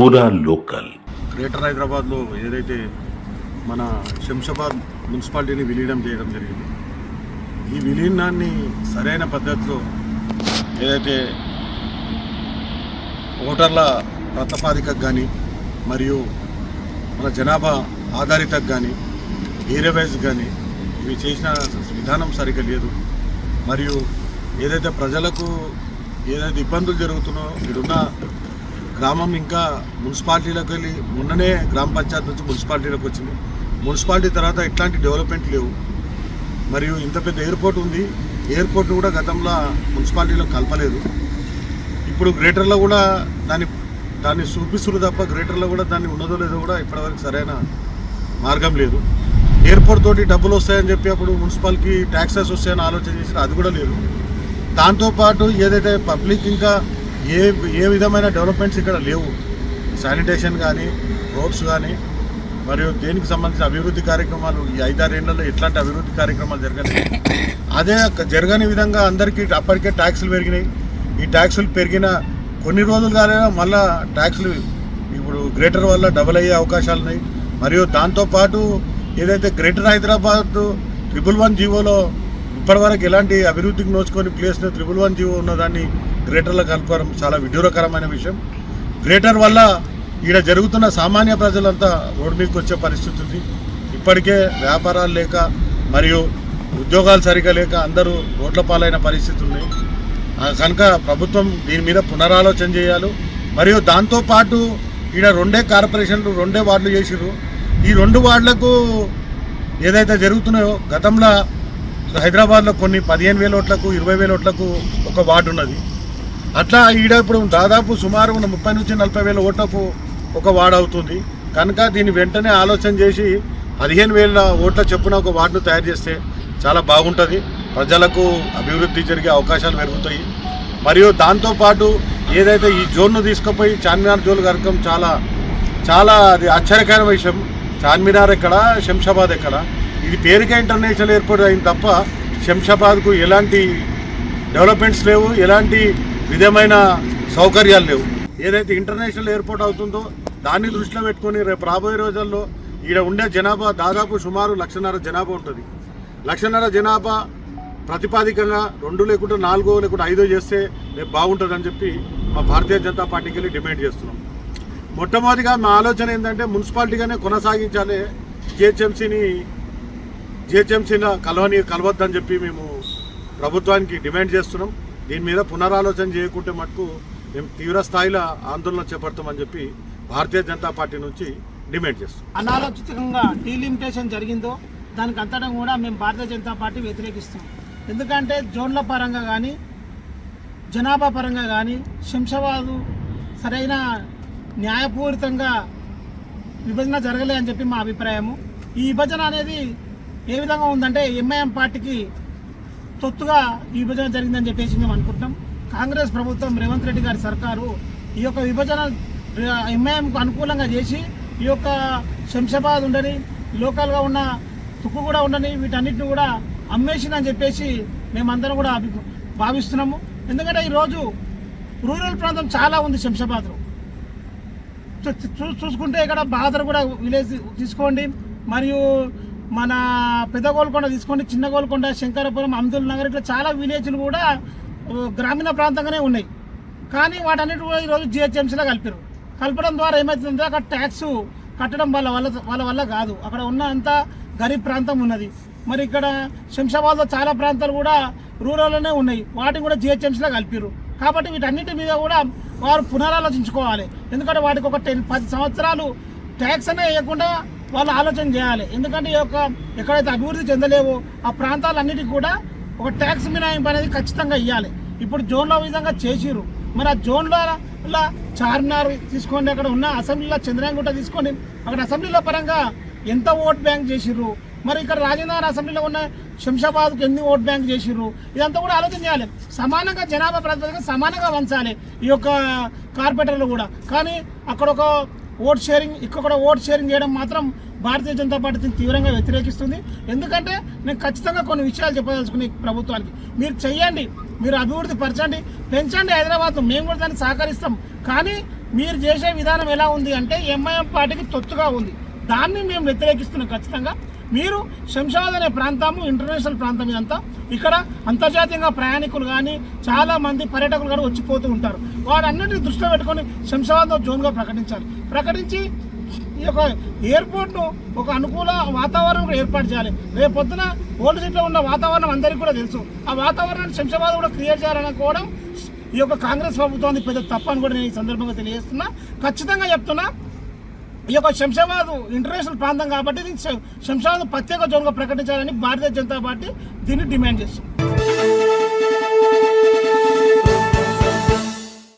పూరా local. Greater హైదరాబాద్లో ఏదైతే మన శంషాబాద్ మున్సిపాలిటీని విలీనం చేయడం జరిగింది. ఈ విలీనాన్ని సరైన పద్ధతిలో ఏదైతే ఓటర్ల ప్రతపాదికకు కానీ మరియు మన జనాభా ఆధారితకు కానీ ఏరియా వైజ్ కానీ ఇవి చేసిన విధానం సరిగ్గా లేదు. మరియు ఏదైతే ప్రజలకు ఏదైతే ఇబ్బందులు జరుగుతున్నో ఇక్కడున్న గ్రామం ఇంకా మున్సిపాలిటీలోకి వెళ్ళి మొన్ననే గ్రామ పంచాయతీ నుంచి మున్సిపాలిటీలోకి వచ్చింది. మున్సిపాలిటీ తర్వాత ఎట్లాంటి డెవలప్మెంట్ లేవు. మరియు ఇంత పెద్ద ఎయిర్పోర్ట్ ఉంది. ఎయిర్పోర్ట్ కూడా గతంలో మున్సిపాలిటీలో కలపలేదు. ఇప్పుడు గ్రేటర్లో కూడా దాన్ని దాన్ని చూపిస్తున్నారు తప్ప గ్రేటర్లో కూడా దాన్ని ఉన్నదో లేదో కూడా ఇప్పటివరకు సరైన మార్గం లేదు. ఎయిర్పోర్ట్ తోటి డబ్బులు వస్తాయని చెప్పి అప్పుడు మున్సిపాలిటీ ట్యాక్సెస్ వస్తాయని ఆలోచన చేసిన అది కూడా లేదు. దాంతోపాటు ఏదైతే పబ్లిక్ ఇంకా ఏ ఏ విధమైన డెవలప్మెంట్స్ ఇక్కడ లేవు. శానిటేషన్ కానీ రోడ్స్ కానీ మరియు దేనికి సంబంధించిన అభివృద్ధి కార్యక్రమాలు ఈ ఐదారేళ్ళలో ఎట్లాంటి అభివృద్ధి కార్యక్రమాలు జరగలేదు. అదే జరగని విధంగా అందరికీ అప్పటికే ట్యాక్సులు పెరిగినాయి. ఈ ట్యాక్సులు పెరిగిన కొన్ని రోజులు కానీ మళ్ళా ట్యాక్సులు ఇప్పుడు గ్రేటర్ వల్ల డబుల్ అయ్యే అవకాశాలు ఉన్నాయి. మరియు దాంతోపాటు ఏదైతే గ్రేటర్ హైదరాబాద్ ట్రిపుల్ వన్ జీవోలో ఇప్పటివరకు ఎలాంటి అభివృద్ధికి నోచుకొని ప్లేస్లో ట్రిపుల్ వన్ జీవో ఉన్నదాన్ని గ్రేటర్లో కలుపుకోవడం చాలా విడ్డూరకరమైన విషయం. గ్రేటర్ వల్ల ఈడ జరుగుతున్న సామాన్య ప్రజలంతా రోడ్డు మీదకి వచ్చే పరిస్థితి ఉంది. ఇప్పటికే వ్యాపారాలు లేక మరియు ఉద్యోగాలు సరిగా లేక అందరూ రోడ్ల పాలైన పరిస్థితి ఉన్నాయి కనుక ప్రభుత్వం దీని మీద పునరాలోచన చేయాలి. మరియు దాంతోపాటు ఈడ రెండే కార్పొరేషన్లు రెండే వార్డులు చేసిర్రు. ఈ రెండు వార్డులకు ఏదైతే జరుగుతున్నాయో గతంలో హైదరాబాద్లో కొన్ని పదిహేను వేల ఓట్లకు ఇరవై వేల ఓట్లకు ఒక వార్డు ఉన్నది. అట్లా ఈడ ఇప్పుడు దాదాపు సుమారు ఉన్న ముప్పై నుంచి నలభై వేల ఓట్లకు ఒక వార్డు అవుతుంది. కనుక దీన్ని వెంటనే ఆలోచన చేసి పదిహేను వేల ఓట్ల చెప్పున ఒక వార్డును తయారు చేస్తే చాలా బాగుంటుంది. ప్రజలకు అభివృద్ధి జరిగే అవకాశాలు పెరుగుతాయి. మరియు దాంతోపాటు ఏదైతే ఈ జోన్ను తీసుకుపోయి చార్మినార్ జోన్ కరకం చాలా చాలా అది ఆశ్చర్యకరమైన విషయం. చార్మినార్ ఎక్కడ? శంషాబాద్ ఎక్కడ? ఇది పేరుకే ఇంటర్నేషనల్ ఎయిర్పోర్ట్ అయింది తప్ప శంషాబాద్కు ఎలాంటి డెవలప్మెంట్స్ లేవు. ఎలాంటి విధమైన సౌకర్యాలు లేవు. ఏదైతే ఇంటర్నేషనల్ ఎయిర్పోర్ట్ అవుతుందో దాన్ని దృష్టిలో పెట్టుకొని రేపు రాబోయే రోజుల్లో ఈడ ఉండే జనాభా దాదాపు సుమారు లక్షన్నర జనాభా ఉంటుంది. లక్షన్నర జనాభా ప్రతిపాదికంగా రెండు లేకుంటే నాలుగో లేకుంటే ఐదో చేస్తే రేపు బాగుంటుందని చెప్పి మా భారతీయ జనతా పార్టీకి వెళ్ళి డిమాండ్ చేస్తున్నాం. మొట్టమొదటిగా మా ఆలోచన ఏంటంటే మున్సిపాలిటీగానే కొనసాగించాలి. జిహెచ్ఎంసీని జిహెచ్ఎంసీలో కలవని కలవద్దని చెప్పి మేము ప్రభుత్వానికి డిమాండ్ చేస్తున్నాం. దీని మీద పునరాలోచన చేయకుంటే మటుకు మేము తీవ్ర స్థాయిలో ఆందోళన చేపడతామని చెప్పి భారతీయ జనతా పార్టీ నుంచి డిమాండ్ చేస్తాం అనాలోచితంగా డీలిమిటేషన్ జరిగిందో దానికి అంతటా కూడా మేము భారతీయ జనతా పార్టీ వ్యతిరేకిస్తాం ఎందుకంటే జోన్ల పరంగా కానీ జనాభా పరంగా కానీ శంషాబాదు సరైన న్యాయపూరితంగా విభజన జరగలే అని చెప్పి మా అభిప్రాయము. ఈ విభజన అనేది ఏ విధంగా ఉందంటే ఎంఐఎం పార్టీకి తొత్తుగా ఈ విభజన జరిగిందని చెప్పేసి మేము అనుకుంటున్నాం. కాంగ్రెస్ ప్రభుత్వం రేవంత్ రెడ్డి గారి సర్కారు ఈ యొక్క విభజన ఎంఐఎంకు అనుకూలంగా చేసి ఈ యొక్క శంషాబాద్ ఉండని లోకల్గా ఉన్న తుక్కు కూడా ఉండని వీటన్నిటిని కూడా అమ్మేసిందని చెప్పేసి మేమందరం కూడా అభి భావిస్తున్నాము. ఎందుకంటే ఈరోజు రూరల్ ప్రాంతం చాలా ఉంది శంషాబాద్లో. చూ- చూసుకుంటే ఇక్కడ బాదర్ కూడా విలేజ్ తీసుకోండి. మరియు మన పెద్ద గోల్కొండ తీసుకోండి చిన్న గోల్కొండ శంకరపురం అమ్దుల్ నగర్ ఇట్లా చాలా విలేజ్లు కూడా గ్రామీణ ప్రాంతంగానే ఉన్నాయి. కానీ వాటన్నిటి కూడా ఈరోజు జిహెచ్ఎంసీలో కలిపారు కలపడం ద్వారా ఏమవుతుందంటే అక్కడ ట్యాక్స్ కట్టడం వాళ్ళ వల్ల వాళ్ళ వల్ల కాదు. అక్కడ ఉన్న అంతా గరీబ్ ప్రాంతం ఉన్నది. మరి ఇక్కడ శంషాబాద్లో చాలా ప్రాంతాలు కూడా రూరల్లోనే ఉన్నాయి. వాటిని కూడా జిహెచ్ఎంసీలో కలిపారు కాబట్టి వీటన్నిటి మీద కూడా వారు పునరాలోచించుకోవాలి. ఎందుకంటే వాటికి ఒక టెన్ పది సంవత్సరాలు ట్యాక్స్ అనే వేయకుండా వాళ్ళు ఆలోచన చేయాలి. ఎందుకంటే ఈ యొక్క ఎక్కడైతే అభివృద్ధి చెందలేవో ఆ ప్రాంతాలన్నిటికీ కూడా ఒక ట్యాక్స్ మినాయింపు అనేది ఖచ్చితంగా ఇవ్వాలి ఇప్పుడు జోన్లో విధంగా చేసిరు మరి ఆ జోన్లో చార్మినార్ తీసుకోండి అక్కడ ఉన్న అసెంబ్లీలో చంద్రయాంగుట్ట తీసుకోండి. అక్కడ అసెంబ్లీలో పరంగా ఎంత ఓట్ బ్యాంక్ చేసిర్రు? మరి ఇక్కడ రాజేంద్ర అసెంబ్లీలో ఉన్న శంషాబాద్కు ఎన్ని ఓట్ బ్యాంక్ చేసిర్రు? ఇదంతా కూడా ఆలోచన చేయాలి. సమానంగా జనాభా ప్రాతిపదికన సమానంగా వంచాలి ఈ యొక్క కార్పొరేటర్లు కూడా. కానీ అక్కడ ఒక ఓట్ షేరింగ్ ఇక్కడ కూడా ఓట్ షేరింగ్ చేయడం మాత్రం భారతీయ జనతా పార్టీ తీవ్రంగా వ్యతిరేకిస్తుంది. ఎందుకంటే నేను ఖచ్చితంగా కొన్ని విషయాలు చెప్పదలుచుకుని ప్రభుత్వానికి. మీరు చెయ్యండి మీరు అభివృద్ధి పరచండి పెంచండి హైదరాబాద్ మేము కూడా దాన్ని సహకరిస్తాం. కానీ మీరు చేసే విధానం ఎలా ఉంది అంటే ఎంఐఎం పార్టీకి తొత్తుగా ఉంది. దాన్ని మేము వ్యతిరేకిస్తున్నాం ఖచ్చితంగా. మీరు శంషాద్ అనే ప్రాంతము ఇంటర్నేషనల్ ప్రాంతం ఇదంతా. ఇక్కడ అంతర్జాతీయంగా ప్రయాణికులు కానీ చాలామంది పర్యాటకులు కానీ వచ్చిపోతూ ఉంటారు. వాడన్నిటిని దృష్టిలో పెట్టుకొని శంషాబాద్ జోన్గా ప్రకటించాలి ప్రకటించి ఈ యొక్క ఎయిర్పోర్ట్ను ఒక అనుకూల వాతావరణం కూడా ఏర్పాటు చేయాలి. రేపు పొద్దున ఓల్డ్ సిటీలో ఉన్న వాతావరణం అందరికీ కూడా తెలుసు. ఆ వాతావరణాన్ని శంషాబాద్ కూడా క్రియేట్ చేయాలనుకోవడం ఈ యొక్క కాంగ్రెస్ ప్రభుత్వానికి పెద్ద తప్పని కూడా నేను ఈ సందర్భంగా తెలియజేస్తున్నా. ఖచ్చితంగా చెప్తున్నా ఈ యొక్క శంషాబాద్ ఇంటర్నేషనల్ ప్రాంతం కాబట్టి దీన్ని శం- శంషాబాద్ ప్రత్యేక జోన్గా ప్రకటించాలని భారతీయ జనతా పార్టీ దీన్ని డిమాండ్ చేస్తుంది